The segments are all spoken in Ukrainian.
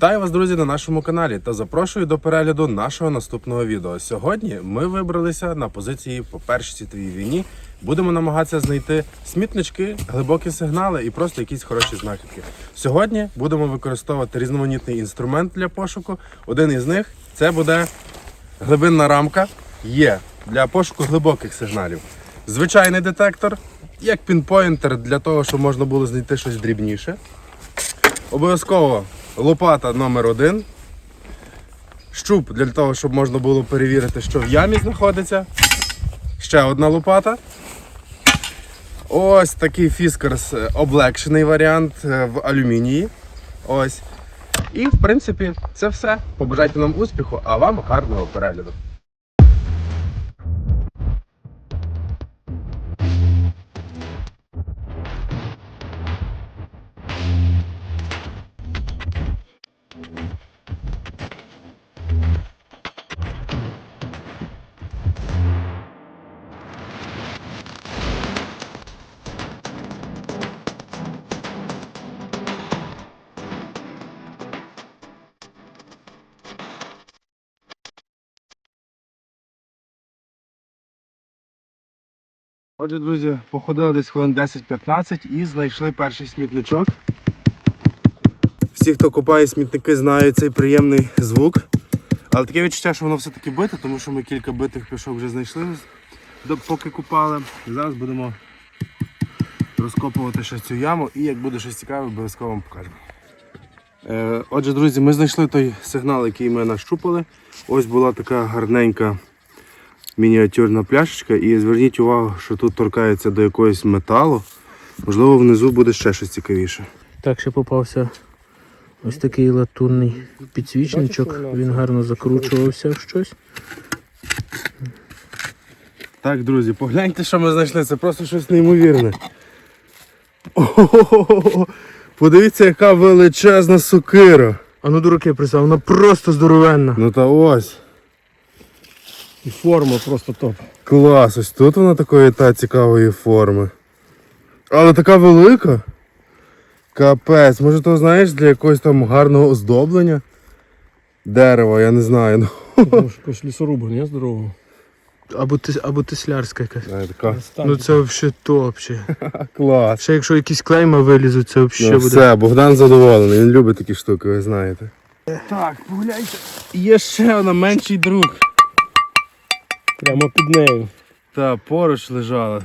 Вітаю вас, друзі, на нашому каналі та запрошую до перегляду нашого наступного відео. Сьогодні ми вибралися на позиції по Першій світовій війні. Будемо намагатися знайти смітнички, глибокі сигнали і просто якісь хороші знахідки. Сьогодні будемо використовувати різноманітний інструмент для пошуку. Один із них це буде глибинна рамка. Є для пошуку глибоких сигналів. Звичайний детектор, як пінпоінтер для того, щоб можна було знайти щось дрібніше. Обов'язково лопата номер один. Щуп для того, щоб можна було перевірити, що в ямі знаходиться. Ще одна лопата. Ось такий фіскарс е, облегшений варіант е, в алюмінії. Ось. І в принципі це все. Побажайте нам успіху, а вам гарного перегляду. Отже, друзі, походили десь хвилин 10-15 і знайшли перший смітничок. Всі, хто копає смітники, знають цей приємний звук. Але таке відчуття, що воно все-таки бите, тому що ми кілька битих пішок вже знайшли, поки купали. І зараз будемо розкопувати ще цю яму і як буде щось цікаве, обов'язково вам покажемо. Е, Отже, друзі, ми знайшли той сигнал, який ми нащупали. Ось була така гарненька мініатюрна пляшечка. І зверніть увагу, що тут торкається до якогось металу. Можливо, внизу буде ще щось цікавіше. Так, ще попався ось такий латунний підсвічничок. Він гарно закручувався в щось. Так, друзі, погляньте, що ми знайшли. Це просто щось неймовірне. Ого! Подивіться, яка величезна сокира. А ну дураки представ, вона просто здоровенна. Ну та ось. І форма просто топ. Клас, ось тут вона такої та цікавої форми. Але така велика. Капець, може то знаєш для якогось там гарного оздоблення дерева, я не знаю. Ну, Тому якось лісоруба, не здорового. Або, ти, або теслярська якась. така. Ну це взагалі топче. Клас. Ще якщо якісь клейма вилізуть, це взагалі Ну, буде. все, Богдан задоволений, він любить такі штуки, ви знаєте. Так, погляньте. Є ще вона менший друг. Прямо під нею. Та поруч лежала.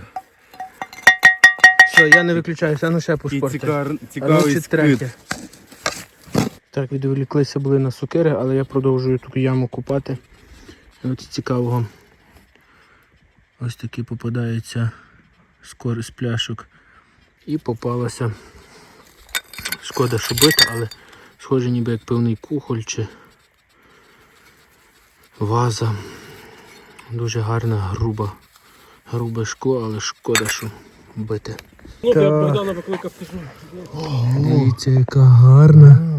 Все, я не виключаюся, а ну ще І пошпорте. цікар... Ну цікавий скид. Так, відволіклися були на сокири, але я продовжую ту яму купати. І От цікавого. Ось таки попадається скор з пляшок. І попалася. Шкода, що бита, але схоже ніби як певний кухоль чи ваза. Дуже гарна, груба, грубе шкло, але шкода, що бите. Ну, Богдана покликав кажу. Дивіться, яка гарна.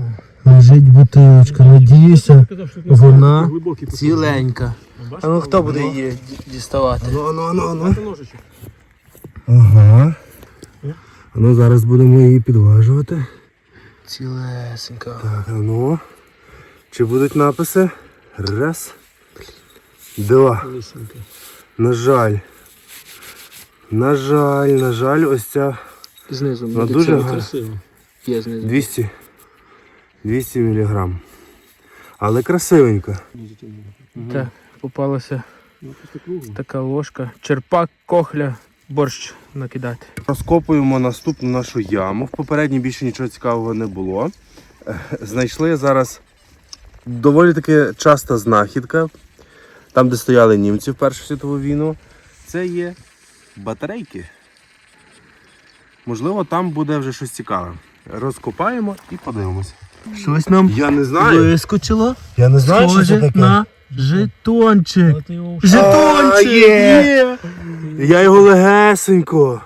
Лежить бутилочка. Надіюся, вона ціленька. А ну хто буде її діставати? Ну, ну, ну, ну. Ага. Ну зараз будемо її підважувати. Цілесенька. Так, а ну. Чи будуть написи? Раз. Два. Лисенька. На жаль. На жаль, на жаль, ось ця Знизу Ну, дуже ціла. Красиво. Є знизу. 200. 200 міліграм. Але красивенька. Так, попалася Ну, така ложка. Черпак, кохля, борщ накидати. Розкопуємо наступну нашу яму. В попередній більше нічого цікавого не було. Е, Знайшли зараз доволі таки часта знахідка. Там, де стояли німці в Першу світову війну. Це є батарейки. Можливо, там буде вже щось цікаве. Розкопаємо і подивимося. Щось нам Я не знаю. вискочило. Я не Схоже на жетончик. Але А, Жетончик! є! Є! Я його легесенько.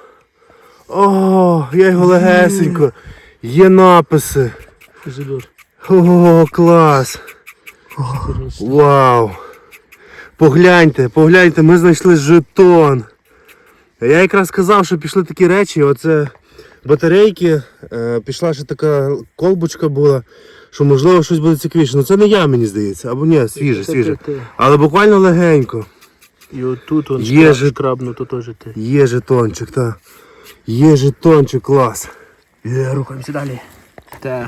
О, я його легесенько. Є написи. О, клас. Вау. Погляньте, погляньте, ми знайшли жетон. Я якраз казав, що пішли такі речі. Оце батарейки, е, пішла ще така колбочка була. що можливо щось буде цікавіше. Ну це не я, мені здається. Або ні, свіже, свіже. Але буквально легенько. І отут он Є шкраб, же- шкрабнуто теж ти. Є жетончик, та. Є жетончик, клас. Є, рухаємося далі. Так.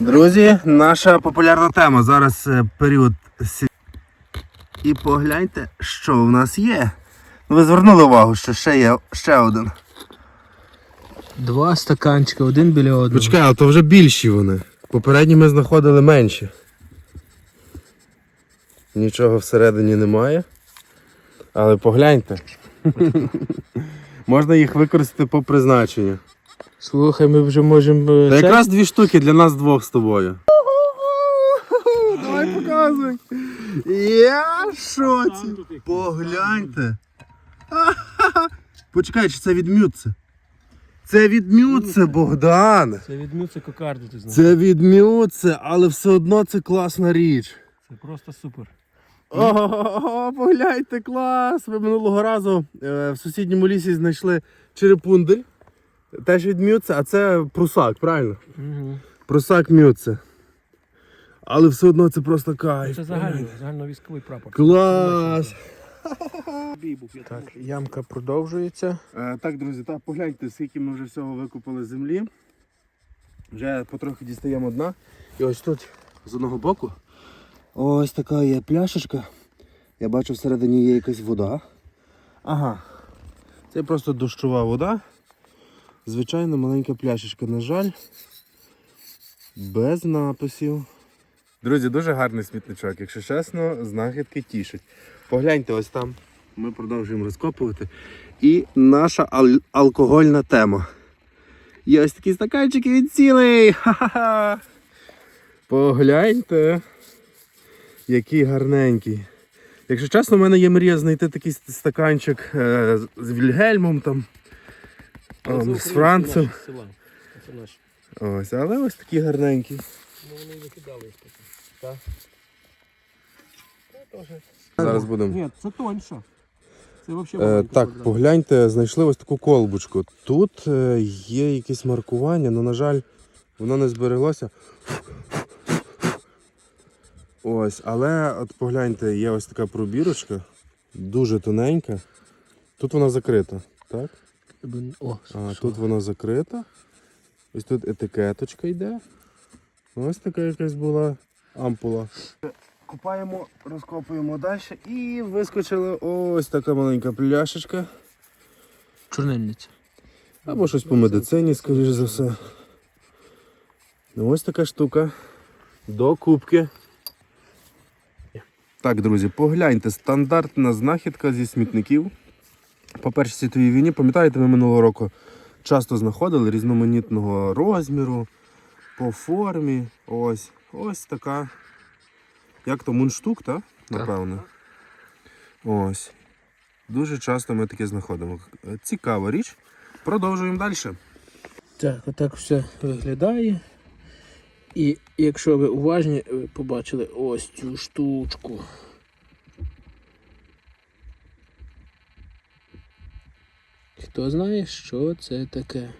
Друзі, наша популярна тема. Зараз е, період. І погляньте, що в нас є. Ви звернули увагу, що ще є ще один. Два стаканчика, один біля одного. Почекай, але то вже більші вони. Попередні ми знаходили менші. Нічого всередині немає. Але погляньте. Можна їх використати по призначенню. Слухай, ми вже можемо. е, Та це- якраз дві штуки для нас двох з тобою. Давай показуй. Я в шоці. Погляньте. Почекай, чи це від? Це від Богдан. Це відмився кокарду, ти знаєш. Це від але все одно це класна річ. Це просто супер. Ого, погляньте, клас! Ви минулого разу е, в сусідньому лісі знайшли черепундель. Теж від а це прусак, правильно? Угу. Просак Мюце. Але все одно це просто кайф. Це загальний, загальновійськовий прапор. Клас! Так, ямка продовжується. Е, так, друзі, так, погляньте, скільки ми вже всього викупили землі. Вже потрохи дістаємо дна. І ось тут, з одного боку, ось така є пляшечка. Я бачу, всередині є якась вода. Ага. Це просто дощова вода. Звичайно, маленька пляшечка, на жаль. Без написів. Друзі, дуже гарний смітничок. Якщо чесно, знахідки тішать. Погляньте ось там. Ми продовжуємо розкопувати. І наша ал- алкогольна тема. Є ось такі стаканчики від цілий. Ха-ха-ха. Погляньте. Який гарненький. Якщо чесно, в мене є мрія знайти такий стаканчик е, з- Вільгельмом там. ем, з Францем. Ось, але ось такі гарненькі. Ну вони викидали їх потім. Так. Та теж. Зараз будемо. Ні, це тоньше. Це взагалі Е, так, погляньте, знайшли ось таку колбочку. Тут е, є якесь маркування, але, на жаль, воно не збереглося. Ось, але от погляньте, є ось така пробірочка, дуже тоненька. Тут вона закрита, так? О, А, тут вона закрита. Ось тут етикеточка йде. Ось така якась була ампула. Купаємо, розкопуємо далі і вискочила ось така маленька пляшечка. Чорнильниця. Або щось по медицині, скоріш за все. Ну, ось така штука. До кубки. Так, друзі, погляньте, стандартна знахідка зі смітників. По Першій світовій війні, пам'ятаєте, ми минулого року часто знаходили різноманітного розміру, по формі. Ось. Ось така. Як то мундштук, так? Напевно. Ось. Дуже часто ми таке знаходимо. Цікава річ. Продовжуємо далі. Так, отак все виглядає. І якщо ви уважні, ви побачили ось цю штучку. Хто знає, що це таке?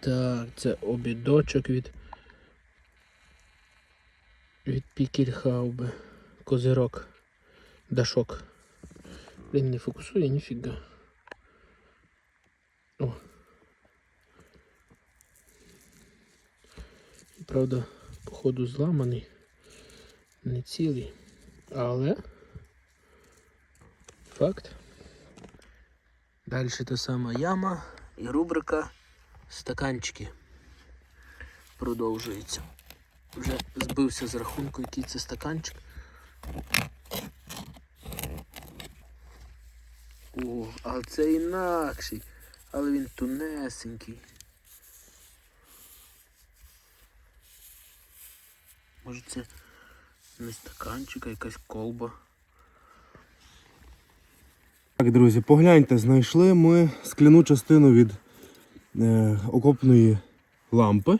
Так, це обідочок від. Від Пікельхаубе. Козирок. Дашок. Він не фокусує, ніфіга. О. Правда, походу зламаний, не цілий. Але факт. Далі та сама яма і рубрика стаканчики продовжується. Вже збився з рахунку, який це стаканчик. О, а це інакший, але він тунесенький. Може це не стаканчик, а якась колба. Так, друзі, погляньте, знайшли ми скляну частину від е, окопної лампи.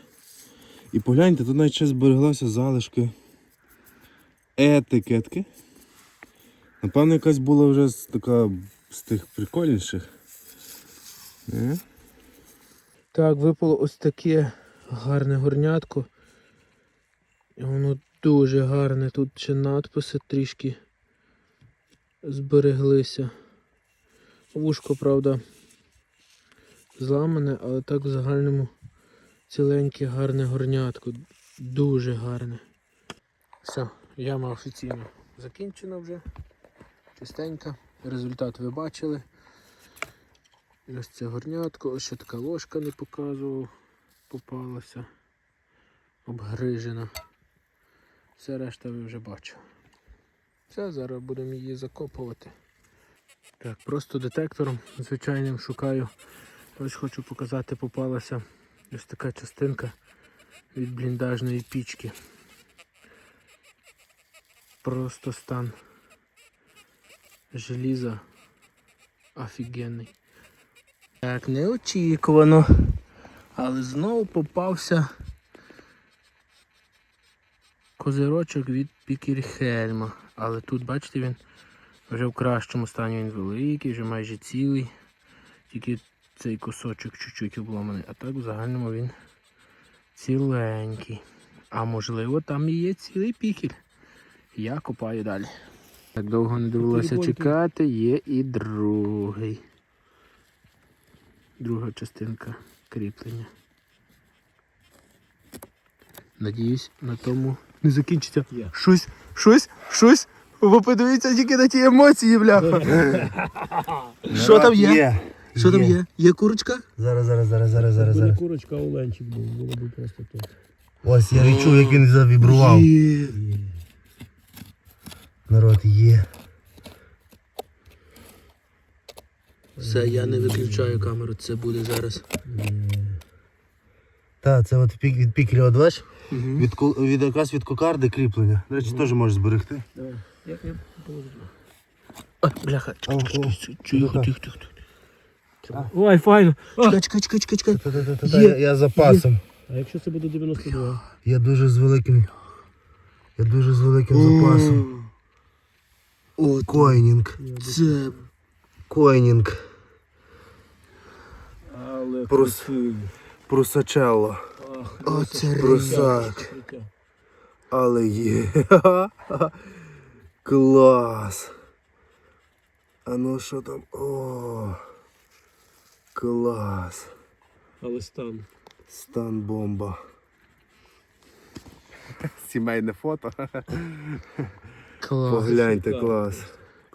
І погляньте, тут навіть ще збереглися залишки етикетки. Напевно, якась була вже така з тих прикольніших. Е? Так, випало ось таке гарне горнятко. Воно дуже гарне. Тут ще надписи трішки збереглися. Вушко, правда, зламане, але так в загальному ціленьке гарне горнятко. Дуже гарне. Все, яма офіційно закінчена вже. Чистенька. Результат ви бачили. Ось це горнятко, ось ще така ложка не показував, попалася. Обгрижена. Все решта ви вже бачили. Все, зараз будемо її закопувати. Так, просто детектором звичайним шукаю. Ось хочу показати, попалася ось така частинка від бліндажної пічки. Просто стан желіза офігенний. Так, неочікувано. Але знову попався козирочок від Пікерхельма. Але тут, бачите, він вже в кращому стані він великий, вже майже цілий. Тільки цей кусочок чуть-чуть обломаний. А так в загальному він ціленький. А можливо там і є цілий пікель. Я копаю далі. Так довго не довелося чекати, є і другий. Друга частинка кріплення. Надіюсь, на тому не закінчиться. Є. Щось, щось, щось. Ви подивіться тільки на ті емоції, бляха. Що там є? Що там є? Є курочка? Зараз, зараз, зараз, зараз, зараз, Якби зараз. курочка, а оленчик був, було б просто то. Ось я відчув, як він завібрував. Є. Народ є. Все, я не виключаю камеру, це буде зараз. Так, це от пік, від пікеля, от бач? Угу. Від, ку- від якраз від кокарди кріплення. До речі, теж можеш зберегти. Давай. Як я положу? Ой, бляха, О, о. тихо, тихо, тихо. тихо. Ой, файно. Чекай, чекай, чекай, чекай, чекай. Та-та-та-та, Є. Я, я запасом. А якщо це буде 92? Я дуже з великим. Я дуже з великим запасом. О, Койнінг. це Койнінг. Але Прос- Прусачелло. Оце Прусак. Але є. Клас. А ну що там? О. Клас. Але стан. Стан бомба. Сімейне фото. клас. Погляньте, шикарно. клас.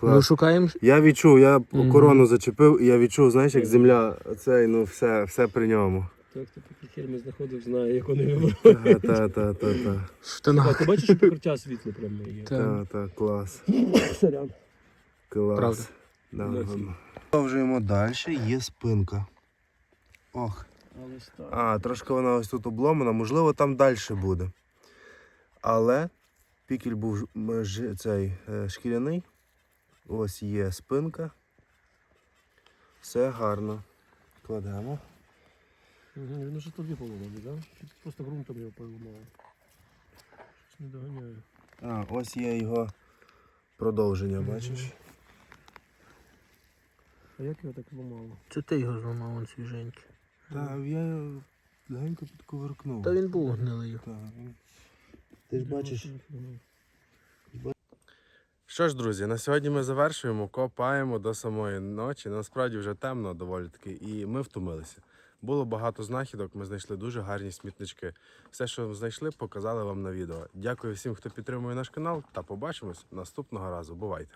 Ми Клас. шукаємо. Я відчув, я корону зачепив, і я відчув, знаєш, як земля, оцей, ну все, все при ньому. Той, хто по фільмі знаходив, знає, як вони вибрали. Та, та, та, та, В штанах. Ти бачиш, що покриття світло прямо є? Так. та, та, клас. Сорян. Клас. Правда. Продовжуємо далі, є спинка. Ох. А, трошки вона ось тут обломана, можливо, там далі буде. Але пікель був цей е, шкіряний. Ось є спинка. Все гарно. Кладемо. Він уже тоді поломаний, так? Просто ґрунтом його поламав. Щось не доганяю. А, ось є його продовження, бачиш? А як його так зламало? Це ти його зламав, он свіженький. Так, я його легенько підковеркнув. Та він був гнилий. Так, він- Ти ж бачиш, Що ж, друзі, на сьогодні ми завершуємо, копаємо до самої ночі. Насправді вже темно доволі таки, і ми втомилися. Було багато знахідок, ми знайшли дуже гарні смітнички. Все, що знайшли, показали вам на відео. Дякую всім, хто підтримує наш канал, та побачимось наступного разу. Бувайте!